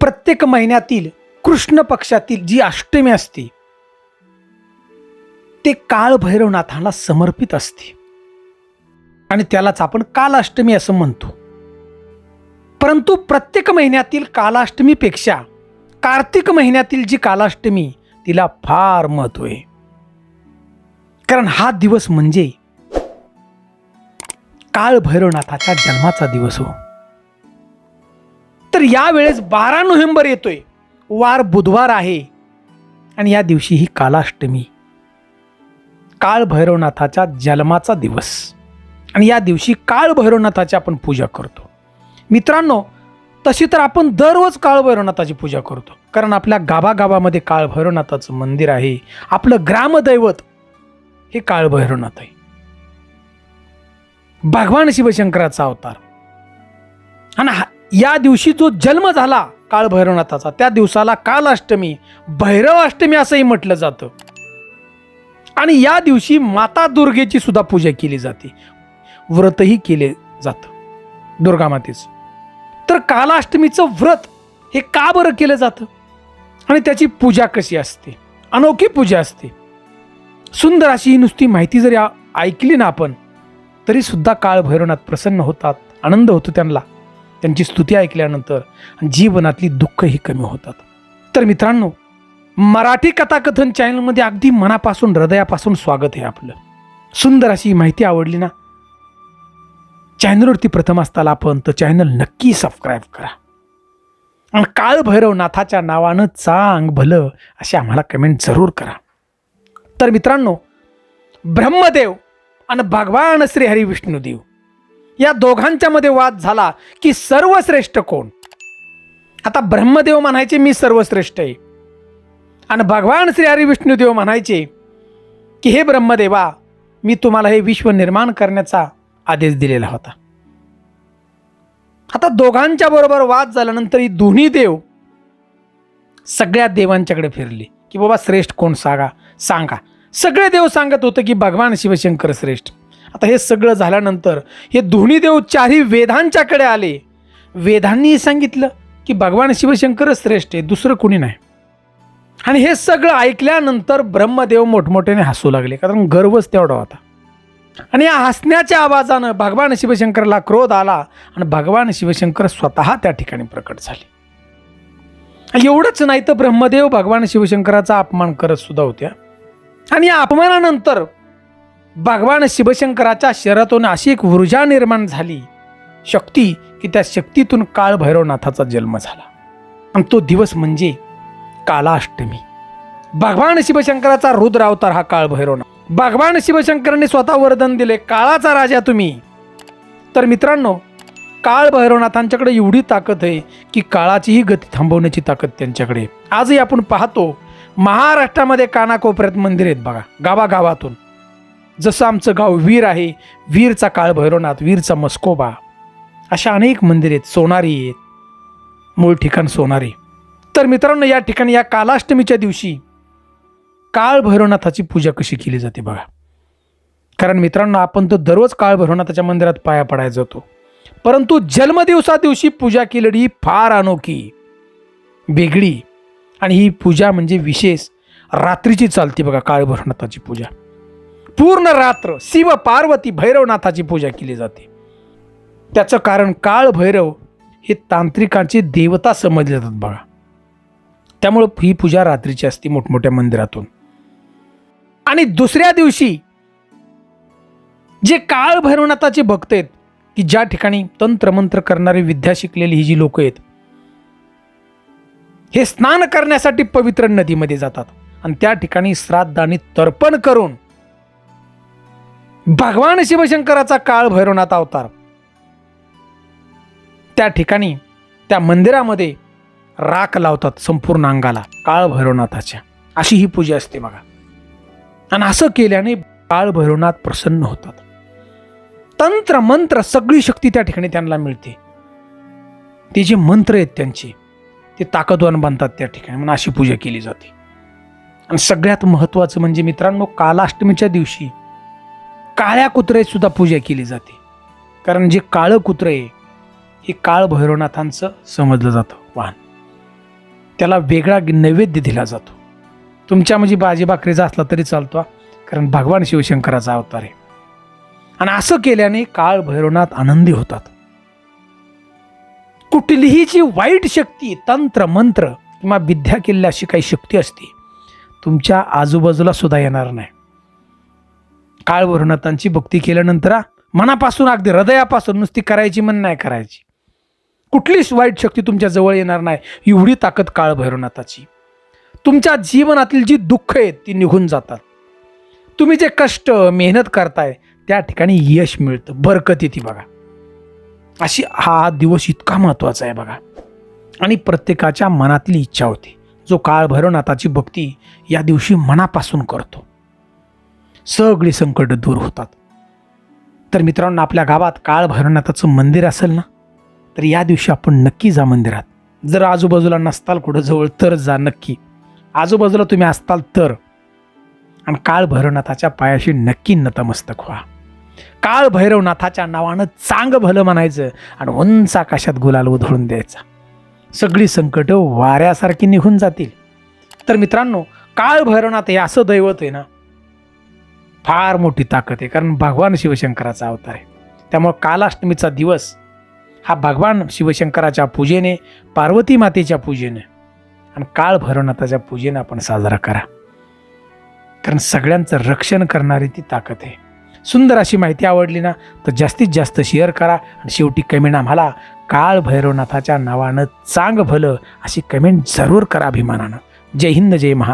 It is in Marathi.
प्रत्येक महिन्यातील कृष्ण पक्षातील जी अष्टमी असते ते काळभैरवनाथाला समर्पित असते. आणि त्यालाच आपण कालाष्टमी असं म्हणतो. परंतु प्रत्येक महिन्यातील कालाष्टमीपेक्षा कार्तिक महिन्यातील जी कालाष्टमी तिला फार महत्त्व आहे. कारण हा दिवस म्हणजे काळभैरवनाथाचा जन्माचा दिवस हो. तर यावेळेस बारा नोव्हेंबर येतोय. वार बुधवार आहे. आणि या दिवशी ही कालाष्टमी. काळ भैरवनाथाच्या जन्माचा दिवस. आणि या दिवशी काळ भैरवनाथाची आपण पूजा करतो. मित्रांनो तशी तर आपण दररोज काळ भैरवनाथाची पूजा करतो. कारण आपल्या गावागावामध्ये काळ भैरवनाथाचं मंदिर आहे. आपलं ग्रामदैवत हे काळ भैरवनाथ आहे. भगवान शिवशंकराचा अवतार. आणि हा- या दिवशी जो जन्म झाला काळ भैरवनाथाचा त्या दिवसाला कालाष्टमी भैरवाष्टमी असंही म्हटलं जातं. आणि या दिवशी माता दुर्गेची सुद्धा पूजा केली जाते. व्रतही केले जातं. दुर्गा मातेचं. तर कालाष्टमीचं व्रत हे का बरं केलं जातं? आणि त्याची पूजा कशी असते? अनोखी पूजा असते. सुंदर अशी ही नुसती माहिती जरी ऐकली ना आपण तरी सुद्धा काळ भैरवनाथ प्रसन्न होतात आनंद होतो त्यांना. त्यांची स्तुती ऐकल्यानंतर जीवनातली दुःखही कमी होतात. तर मित्रांनो मराठी कथाकथन चॅनलमध्ये अगदी मनापासून हृदयापासून स्वागत आहे आपलं. सुंदर अशी माहिती आवडली ना चॅनलवरती प्रथम असताना आपण तर चॅनल नक्की सबस्क्राईब करा. आणि काळ भैरवनाथाच्या नावानं चांग भलं असे आम्हाला कमेंट जरूर करा. तर मित्रांनो ब्रह्मदेव आणि भगवान श्री हरी विष्णुदेव या दोघांच्या मध्ये वाद झाला की सर्वश्रेष्ठ कोण? आता ब्रह्मदेव म्हणायचे मी सर्वश्रेष्ठ आहे. आणि भगवान श्री हरिविष्णुदेव म्हणायचे की हे ब्रह्मदेवा मी तुम्हाला हे विश्व निर्माण करण्याचा आदेश दिलेला होता. आता दोघांच्या बरोबर वाद झाल्यानंतर ही दोन्ही देव सगळ्या देवांच्याकडे फिरले की बाबा श्रेष्ठ कोण सांगा? सांगा. सगळे देव सांगत होते की भगवान शिवशंकर श्रेष्ठ. आता हे सगळं झाल्यानंतर हे दोन्ही देव चारही वेदांच्याकडे आले. वेदांनीही सांगितलं की भगवान शिवशंकर श्रेष्ठ आहे दुसरं कुणी नाही. आणि हे सगळं ऐकल्यानंतर ब्रह्मदेव मोठमोठ्याने हसू लागले कारण गर्वच तेवढा होता. आणि या हसण्याच्या आवाजानं भगवान शिवशंकरला क्रोध आला आणि भगवान शिवशंकर स्वतः त्या ठिकाणी प्रकट झाले. एवढंच नाही तर ब्रह्मदेव भगवान शिवशंकराचा अपमान करत सुद्धा होत्या. आणि या अपमानानंतर भगवान शिवशंकराच्या शरीरातून अशी एक ऊर्जा निर्माण झाली. शक्ती की त्या शक्तीतून काळ भैरवनाथाचा जन्म झाला. आणि तो दिवस म्हणजे कालाष्टमी. भगवान शिवशंकराचा रुद्र अवतार हा काळ भैरवनाथ. भगवान शिवशंकरांनी स्वतः वरदान दिले काळाचा राजा तुम्ही. तर मित्रांनो काळ भैरवनाथांच्याकडे एवढी ताकद आहे की काळाचीही गती थांबवण्याची ताकद त्यांच्याकडे आजही आपण पाहतो महाराष्ट्रामध्ये कानाकोपऱ्यात मंदिर आहेत बघा गावागावातून. जसं आमचं गाव वीर आहे वीरचा काळ भैरवनाथ वीरचा मस्कोबा. अशा अनेक मंदिर आहेत सोनारी आहेत. मूळ ठिकाण सोनारी. तर मित्रांनो या ठिकाणी या कालाष्टमीच्या दिवशी काळ भैरवनाथाची पूजा कशी केली जाते बघा. कारण मित्रांनो आपण तर दररोज काळ भैरवनाथाच्या मंदिरात पाया पडायला जातो. परंतु जन्मदिवसा दिवशी पूजा केलेली फार अनोखी वेगळी आणि ही पूजा म्हणजे विशेष रात्रीची चालते बघा काळ भैरवनाथाची पूजा. पूर्ण रात्र शिव पार्वती भैरवनाथाची पूजा केली जाते. त्याचं कारण काळ भैरव हे तांत्रिकांची देवता समजले जातात बघा त्यामुळं ही पूजा रात्रीची असते मोठमोठ्या मंदिरातून. आणि दुसऱ्या दिवशी जे काळ भैरवनाथाचे भक्त आहेत की ज्या ठिकाणी तंत्रमंत्र करणारी विद्या शिकलेली ही जी लोक आहेत हे स्नान करण्यासाठी पवित्र नदीमध्ये जातात. आणि त्या ठिकाणी श्राद्ध आणि तर्पण करून भगवान शिवशंकराचा काळ भैरवनाथ अवतार. त्या ठिकाणी त्या मंदिरामध्ये राख लावतात संपूर्ण अंगाला काळ भैरवनाथाच्या. अशी ही पूजा असते बघा. आणि असं केल्याने काळ भैरवनाथ प्रसन्न होतात. तंत्र मंत्र सगळी शक्ती त्या ठिकाणी त्यांना मिळते. ते जे मंत्र आहेत त्यांचे ते ताकदवान बनतात त्या ठिकाणी म्हणून अशी पूजा केली जाते. आणि सगळ्यात महत्त्वाचं म्हणजे मित्रांनो कालाष्टमीच्या दिवशी काळ्या कुत्र्याची सुद्धा पूजा केली जाते. कारण जे काळं कुत्रं आहे हे काळ भैरवनाथांचं समजलं जातं वाहन. त्याला वेगळा नैवेद्य दिला जातो. तुमच्या म्हणजे बाजी भाकरीचा असला तरी चालतो कारण भगवान शिवशंकराचा अवतार आहे. आणि असं केल्याने काळ भैरवनाथ आनंदी होतात. कुठलीही जी वाईट शक्ती तंत्र मंत्र किंवा विद्या केलेली अशी काही शक्ती असते तुमच्या आजूबाजूला सुद्धा येणार नाही. काळ भक्ती केल्यानंतर मनापासून अगदी हृदयापासून नुसती करायची मन नाही करायची. कुठलीच वाईट शक्ती तुमच्या जवळ येणार नाही एवढी ताकद काळ भैरवनाथाची तुमच्या जीवनातील जी दुःख आहेत ती निघून जातात. तुम्ही जे कष्ट मेहनत करताय त्या ठिकाणी यश मिळतं बरकत येते बघा. अशी हा दिवस इतका महत्त्वाचा आहे बघा. आणि प्रत्येकाच्या मनातली इच्छा होती. जो काळ भैरवनाथाची भक्ती या दिवशी मनापासून करतो. सगळी संकट दूर होतात. तर मित्रांनो आपल्या गावात काळ भैरवनाथाचं मंदिर असेल ना तर या दिवशी आपण नक्की जा मंदिरात. जर आजूबाजूला नसताल कुठं जवळ तर जा नक्की. आजूबाजूला तुम्ही असताल तर. आणि काळ भैरवनाथाच्या पायाशी नक्की नतमस्तक व्हा. काळ भैरवनाथाच्या नावानं चांग भलं म्हणायचं आणि उंच आकाशात गुलाल उधळून द्यायचा. सगळी संकटं वाऱ्यासारखी निघून जातील. तर मित्रांनो काळ भैरवनाथ हे असं दैवत आहे ना फार मोठी ताकद आहे. कारण भगवान शिवशंकराचा अवतार आहे. त्यामुळं कालाष्टमीचा दिवस हा भगवान शिवशंकराच्या पूजेने पार्वती मातेच्या पूजेने आणि काळ भैरवनाथाच्या पूजेने आपण साजरा करा. कारण सगळ्यांचं रक्षण करणारी ती ताकद आहे. सुंदर अशी माहिती आवडली ना तर जास्तीत जास्त शेअर करा आणि शेवटी कमेंट आम्हाला काळ भैरवनाथाच्या नावानं चांग भलं अशी कमेंट जरूर करा अभिमानानं. जय हिंद जय महा